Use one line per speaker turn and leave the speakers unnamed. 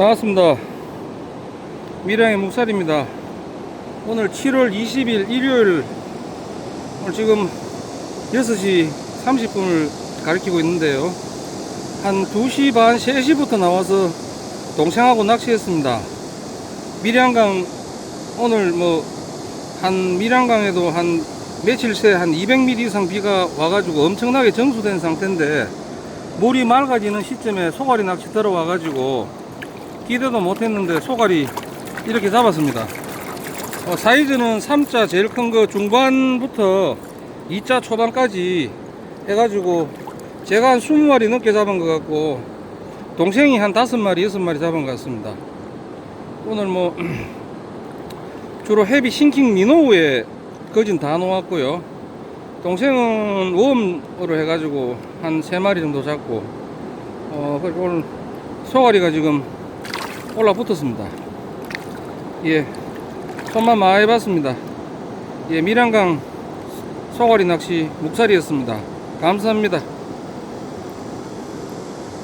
반갑습니다. 미량의 묵살입니다. 오늘 7월 20일 일요일 오늘 지금 6시 30분을 가리키고 있는데요. 한 2시 반, 3시부터 나와서 동생하고 낚시했습니다. 미량강 오늘 뭐한 미량강에도 한 며칠 새 한 200mm 이상 비가 와가지고 엄청나게 정수된 상태인데 물이 맑아지는 시점에 소가리 낚시 들어와가지고 기대도 못했는데 소가리 이렇게 잡았습니다. 어, 사이즈는 3자 제일 큰 거 중반부터 2자 초반까지 해가지고 제가 한 20마리 넘게 잡은 것 같고 동생이 한 5마리, 6마리 잡은 것 같습니다. 오늘 뭐 주로 헤비 싱킹 미노우에 거진 다 놓았고요. 동생은 웜으로 해가지고 한 3마리 정도 잡고 어 그리고 오늘 소가리가 지금 올라 붙었습니다. 예, 손만 많이 봤습니다. 예, 미량강 소가리 낚시 묵살이었습니다. 감사합니다.